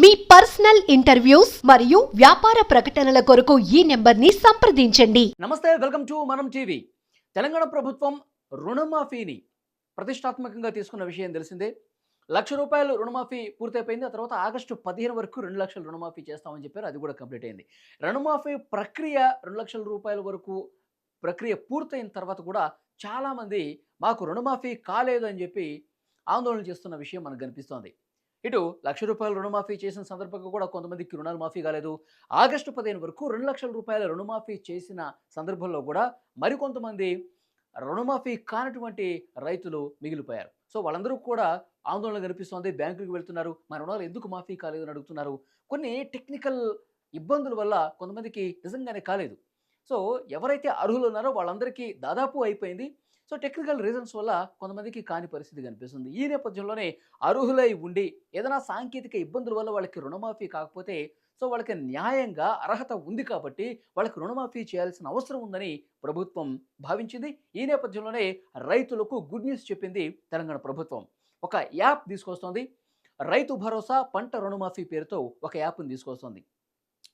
మీ personal interviews మరియు వ్యాపార ప్రకటనల కొరకు ఈ నెంబర్ని సంప్రదించండి. నమస్తే welcome to Manam TV. Telangana ప్రభుత్వం రుణమాఫీని ప్రతిష్టాత్మకంగా తీసుకున్న విషయం తెలిసిందే. లక్ష రూపాయలు రుణమాఫీ పూర్తయిపోయింది. ఆ తర్వాత ఆగస్టు పదిహేను వరకు రెండు లక్షలు రుణమాఫీ చేస్తామని చెప్పారు. అది కూడా కంప్లీట్ అయింది. రుణమాఫీ ప్రక్రియ రెండు లక్షల రూపాయల వరకు ప్రక్రియ పూర్తయిన తర్వాత కూడా చాలామంది మాకు రుణమాఫీ కాలేదు అని చెప్పి ఆందోళన చేస్తున్న విషయం మనకు కనిపిస్తోంది. ఇటు లక్ష రూపాయలు రుణమాఫీ చేసిన సందర్భంగా కూడా కొంతమందికి రుణాలు మాఫీ కాలేదు. ఆగస్టు పదిహేను వరకు రెండు లక్షల రూపాయల రుణమాఫీ చేసిన సందర్భంలో కూడా మరికొంతమంది రుణమాఫీ కానటువంటి రైతులు మిగిలిపోయారు. సో వాళ్ళందరూ కూడా ఆందోళన కనిపిస్తోంది బ్యాంకులకు వెళ్తున్నారు. మా రుణాలు ఎందుకు మాఫీ కాలేదు అని అడుగుతున్నారు. కొన్ని టెక్నికల్ ఇబ్బందుల వల్ల కొంతమందికి నిజంగానే కాలేదు. సో ఎవరైతే అర్హులు ఉన్నారో వాళ్ళందరికీ దాదాపు అయిపోయింది. సో టెక్నికల్ రీజన్స్ వల్ల కొంతమందికి కాని పరిస్థితి కనిపిస్తుంది. ఈ నేపథ్యంలోనే అర్హులై ఉండి ఏదైనా సాంకేతిక ఇబ్బందుల వల్ల వాళ్ళకి రుణమాఫీ కాకపోతే సో వాళ్ళకి న్యాయంగా అర్హత ఉంది కాబట్టి వాళ్ళకి రుణమాఫీ చేయాల్సిన అవసరం ఉందని ప్రభుత్వం భావించింది. ఈ నేపథ్యంలోనే రైతులకు గుడ్ న్యూస్ చెప్పింది తెలంగాణ ప్రభుత్వం. ఒక యాప్ తీసుకొస్తోంది. రైతు భరోసా పంట రుణమాఫీ పేరుతో ఒక యాప్ని తీసుకొస్తోంది.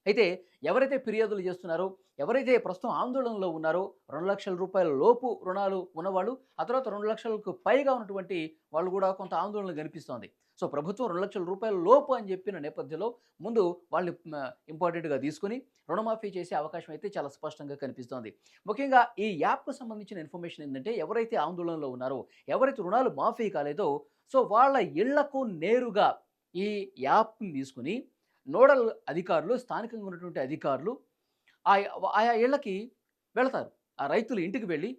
అయితే ఎవరైతే ఫిర్యాదులు చేస్తున్నారో ఎవరైతే ప్రస్తుతం ఆందోళనలో ఉన్నారో రెండు లక్షల రూపాయల లోపు రుణాలు ఉన్నవాళ్ళు ఆ తర్వాత రెండు లక్షలకు పైగా ఉన్నటువంటి వాళ్ళు కూడా కొంత ఆందోళన కనిపిస్తోంది. సో ప్రభుత్వం రెండు లక్షల రూపాయల లోపు అని చెప్పిన నేపథ్యంలో ముందు వాళ్ళని ఇంపార్టెంట్గా తీసుకుని రుణమాఫీ చేసే అవకాశం అయితే చాలా స్పష్టంగా కనిపిస్తోంది. ముఖ్యంగా ఈ యాప్కు సంబంధించిన ఇన్ఫర్మేషన్ ఏంటంటే ఎవరైతే ఆందోళనలో ఉన్నారో ఎవరైతే రుణాలు మాఫీ కాలేదో సో వాళ్ళ ఇళ్ళకు నేరుగా ఈ యాప్ని తీసుకుని నోడల్ అధికారులు స్థానికంగా ఉన్నటువంటి అధికారులు ఆయా ఇళ్ళకి వెళతారు. ఆ రైతులు ఇంటికి వెళ్ళి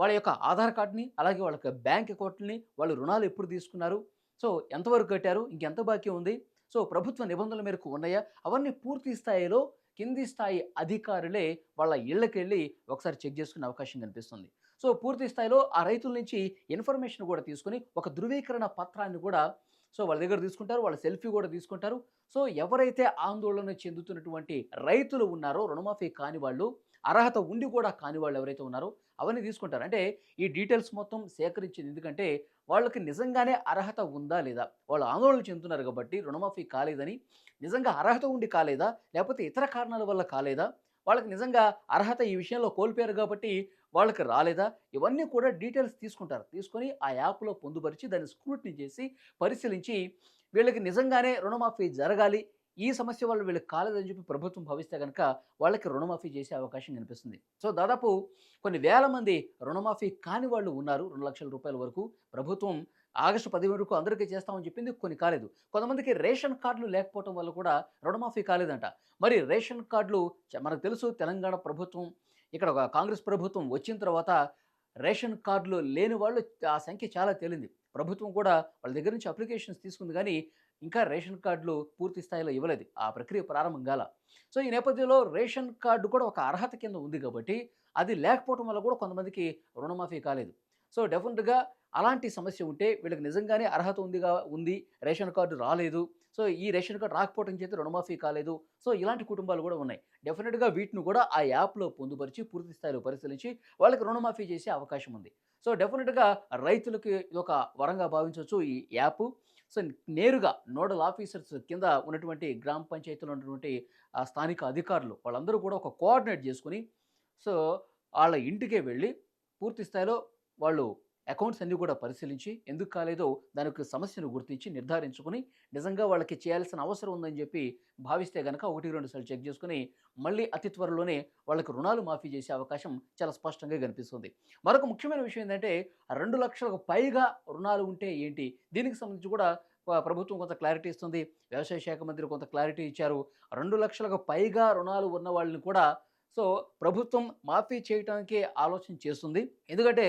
వాళ్ళ యొక్క ఆధార్ కార్డుని అలాగే వాళ్ళ యొక్క బ్యాంక్ అకౌంట్ని వాళ్ళు రుణాలు ఎప్పుడు తీసుకున్నారు? సో ఎంతవరకు కట్టారు? ఇంకెంత బాకీ ఉంది? సో ప్రభుత్వ నిబంధనల మేరకు ఉన్నాయా? అవన్నీ పూర్తి స్థాయిలో కింది స్థాయి అధికారులే వాళ్ళ ఇళ్ళకి వెళ్ళి ఒకసారి చెక్ చేసుకునే అవకాశం కనిపిస్తుంది. సో పూర్తి స్థాయిలో ఆ రైతుల నుంచి ఇన్ఫర్మేషన్ కూడా తీసుకొని ఒక ధృవీకరణ పత్రాన్ని కూడా సో వాళ్ళ దగ్గర తీసుకుంటారు వాళ్ళ సెల్ఫీ కూడా తీసుకుంటారు. సో ఎవరైతే ఆందోళన చెందుతున్నటువంటి రైతులు ఉన్నారో రుణమాఫీ కాని వాళ్ళు అర్హత ఉండి కూడా కాని వాళ్ళు ఎవరైతే ఉన్నారో అవన్నీ తీసుకుంటారు. అంటే ఈ డీటెయిల్స్ మొత్తం సేకరించింది ఎందుకంటే వాళ్ళకి నిజంగానే అర్హత ఉందా లేదా? వాళ్ళు ఆందోళన చెందుతున్నారు కాబట్టి రుణమాఫీ కాలేదని నిజంగా అర్హత ఉండి కాలేదా? లేకపోతే ఇతర కారణాల వల్ల కాలేదా? వాళ్ళకి నిజంగా అర్హత ఈ విషయంలో కోల్పోయారు కాబట్టి వాళ్ళకి రాలేదా? ఇవన్నీ కూడా డీటెయిల్స్ తీసుకుంటారు. తీసుకొని ఆ యాప్లో పొందుపరిచి దాన్ని స్క్రూట్ని చేసి పరిశీలించి వీళ్ళకి నిజంగానే రుణమాఫీ జరగాలి ఈ సమస్య వల్ల వీళ్ళకి కాలేదని చెప్పి ప్రభుత్వం భావిస్తే కనుక వాళ్ళకి రుణమాఫీ చేసే అవకాశం కనిపిస్తుంది. సో దాదాపు కొన్ని వేల మంది రుణమాఫీ కాని వాళ్ళు ఉన్నారు రెండు లక్షల రూపాయల వరకు. ప్రభుత్వం ఆగస్టు పది వరకు అందరికీ చేస్తామని చెప్పింది కొన్ని కాలేదు. కొంతమందికి రేషన్ కార్డులు లేకపోవడం వల్ల కూడా రుణమాఫీ కాలేదంట. మరి రేషన్ కార్డులు మనకు తెలుసు తెలంగాణ ప్రభుత్వం ఇక్కడ ఒక కాంగ్రెస్ ప్రభుత్వం వచ్చిన తర్వాత రేషన్ కార్డులు లేని వాళ్ళు ఆ సంఖ్య చాలా తేలింది. ప్రభుత్వం కూడా వాళ్ళ దగ్గర నుంచి అప్లికేషన్స్ తీసుకుంది కానీ ఇంకా రేషన్ కార్డులు పూర్తి స్థాయిలో ఇవ్వలేదు. ఆ ప్రక్రియ ప్రారంభం కాల. సో ఈ నేపథ్యంలో రేషన్ కార్డు కూడా ఒక అర్హత కింద ఉంది కాబట్టి అది లేకపోవడం వల్ల కూడా కొంతమందికి రుణమాఫీ కాలేదు. సో డెఫినెట్గా అలాంటి సమస్య ఉంటే వీళ్ళకి నిజంగానే అర్హత ఉందిగా ఉంది. రేషన్ కార్డు రాలేదు. సో ఈ రేషన్ కార్డు రాకపోవడం చేత రుణమాఫీ కాలేదు. సో ఇలాంటి కుటుంబాలు కూడా ఉన్నాయి. డెఫినెట్గా వీటిని కూడా ఆ యాప్లో పొందుపరిచి పూర్తి స్థాయిలో పరిశీలించి వాళ్ళకి రుణమాఫీ చేసే అవకాశం ఉంది. సో డెఫినెట్గా రైతులకి ఇది ఒక వరంగా భావించవచ్చు ఈ యాప్. సో నేరుగా నోడల్ ఆఫీసర్స్ కింద ఉన్నటువంటి గ్రామ పంచాయతీలో ఉన్నటువంటి స్థానిక అధికారులు వాళ్ళందరూ కూడా ఒక కోఆర్డినేట్ చేసుకుని సో వాళ్ళ ఇంటికే వెళ్ళి పూర్తి స్థాయిలో వాళ్ళు అకౌంట్స్ అన్నీ కూడా పరిశీలించి ఎందుకు కాలేదో దానికి సమస్యను గుర్తించి నిర్ధారించుకుని నిజంగా వాళ్ళకి చేయాల్సిన అవసరం ఉందని చెప్పి భావిస్తే కనుక ఒకటి రెండు సార్లు చెక్ చేసుకుని మళ్ళీ అతి త్వరలోనే వాళ్ళకి రుణాలు మాఫీ చేసే అవకాశం చాలా స్పష్టంగా కనిపిస్తుంది. మరొక ముఖ్యమైన విషయం ఏంటంటే రెండు లక్షలకు పైగా రుణాలు ఉంటే ఏంటి? దీనికి సంబంధించి కూడా ప్రభుత్వం కొంత క్లారిటీ ఇస్తుంది. వ్యవసాయ శాఖ మంత్రి కొంత క్లారిటీ ఇచ్చారు. రెండు లక్షలకు పైగా రుణాలు ఉన్న వాళ్ళని కూడా సో ప్రభుత్వం మాఫీ చేయడానికి ఆలోచన చేస్తుంది. ఎందుకంటే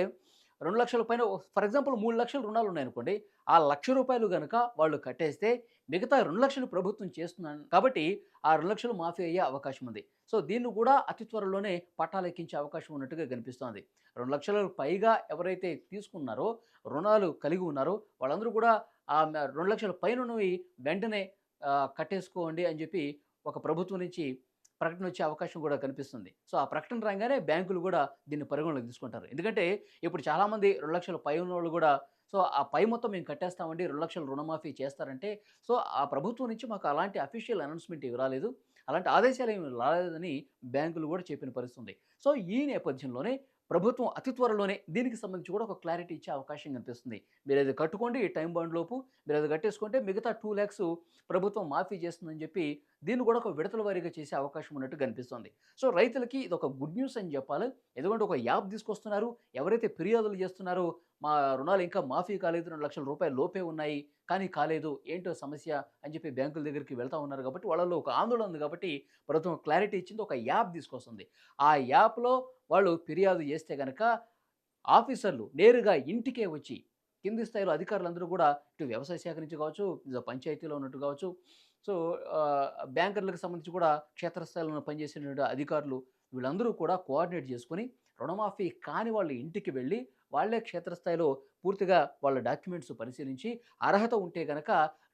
రెండు లక్షల పైన ఫర్ ఎగ్జాంపుల్ మూడు లక్షల రుణాలు ఉన్నాయనుకోండి ఆ లక్ష రూపాయలు కనుక వాళ్ళు కట్టేస్తే మిగతా రెండు లక్షలు ప్రభుత్వం చేస్తున్నాను కాబట్టి ఆ రెండు లక్షలు మాఫీ అయ్యే అవకాశం ఉంది. సో దీన్ని కూడా అతి త్వరలోనే పట్టాలెక్కించే అవకాశం ఉన్నట్టుగా కనిపిస్తోంది. రెండు లక్షల పైగా ఎవరైతే తీసుకున్నారో రుణాలు కలిగి ఉన్నారో వాళ్ళందరూ కూడా ఆ రెండు లక్షల పైన వెంటనే కట్టేసుకోండి అని చెప్పి ఒక ప్రభుత్వం నుంచి ప్రకటన వచ్చే అవకాశం కూడా కనిపిస్తుంది. సో ఆ ప్రకటన రాగానే బ్యాంకులు కూడా దీన్ని పరిగణలోకి తీసుకుంటారు. ఎందుకంటే ఇప్పుడు చాలామంది రెండు లక్షల పై ఉన్న వాళ్ళు కూడా సో ఆ పై మొత్తం మేము కట్టేస్తామండి రెండు లక్షలు రుణమాఫీ చేస్తారంటే సో ఆ ప్రభుత్వం నుంచి మాకు అలాంటి అఫీషియల్ అనౌన్స్మెంట్ ఇవి రాలేదు. అలాంటి ఆదేశాలు ఏమి రాలేదని బ్యాంకులు కూడా చెప్పిన పరిస్థితి ఉంది సో ఈ నేపథ్యంలోనే ప్రభుత్వం అతి త్వరలోనే దీనికి సంబంధించి కూడా ఒక క్లారిటీ ఇచ్చే అవకాశం కనిపిస్తుంది. మీరు అది కట్టుకోండి ఈ టైం బాండ్ లోపు మీరు అది కట్టేసుకుంటే మిగతా టూ ల్యాక్స్ ప్రభుత్వం మాఫీ చేస్తుందని చెప్పి దీన్ని కూడా ఒక విడతల వారీగా చేసే అవకాశం ఉన్నట్టు కనిపిస్తుంది. సో రైతులకి ఇది ఒక గుడ్ న్యూస్ అని చెప్పాలి. ఎందుకంటే ఒక యాప్ తీసుకొస్తున్నారు. ఎవరైతే ఫిర్యాదులు చేస్తున్నారో మా రుణాలు ఇంకా మాఫీ కాలేదు రెండు లక్షల రూపాయలు లోపే ఉన్నాయి. కానీ కాలేదు ఏంటో సమస్య అని చెప్పి బ్యాంకుల దగ్గరికి వెళ్తా ఉన్నారు కాబట్టి వాళ్ళలో ఒక ఆందోళన ఉంది కాబట్టి ప్రభుత్వం క్లారిటీ ఇచ్చింది ఒక యాప్ తీసుకొస్తుంది. ఆ యాప్లో వాళ్ళు ఫిర్యాదు చేస్తే కనుక ఆఫీసర్లు నేరుగా ఇంటికే వచ్చి కింది స్థాయిలో అధికారులందరూ కూడా ఇటు వ్యవసాయ శాఖ నుంచి కావచ్చు పంచాయతీలో ఉన్నట్టు కావచ్చు. సో బ్యాంకర్లకు సంబంధించి కూడా క్షేత్రస్థాయిలో పనిచేసేటువంటి అధికారులు వీళ్ళందరూ కూడా కోఆర్డినేట్ చేసుకొని రుణమాఫీ కాని వాళ్ళ ఇంటికి వెళ్ళి వాళ్ళే క్షేత్రస్థాయిలో పూర్తిగా వాళ్ళ డాక్యుమెంట్స్ పరిశీలించి అర్హత ఉంటే గనక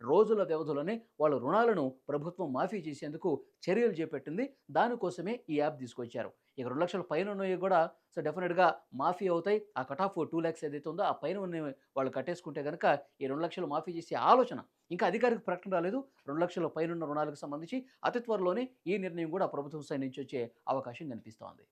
రోజుల వ్యవధిలోనే వాళ్ళ రుణాలను ప్రభుత్వం మాఫీ చేసేందుకు చర్యలు చేపట్టింది. దానికోసమే ఈ యాప్ తీసుకొచ్చారు. ఇక రెండు లక్షల పైన ఉన్నవి కూడా సో డెఫినెట్గా మాఫీ అవుతాయి. ఆ కట్ ఆఫ్ టూ ల్యాక్స్ ఏదైతే ఉందో ఆ పైన ఉన్నవి వాళ్ళు కట్టేసుకుంటే కనుక ఈ రెండు లక్షలు మాఫీ చేసే ఆలోచన ఇంకా అధికారిక ప్రకటన రాలేదు. రెండు లక్షల పైన ఉన్న రుణాలకు సంబంధించి అతి త్వరలోనే ఈ నిర్ణయం కూడా ప్రభుత్వం సైడ్ నుంచి వచ్చే అవకాశం కనిపిస్తోంది.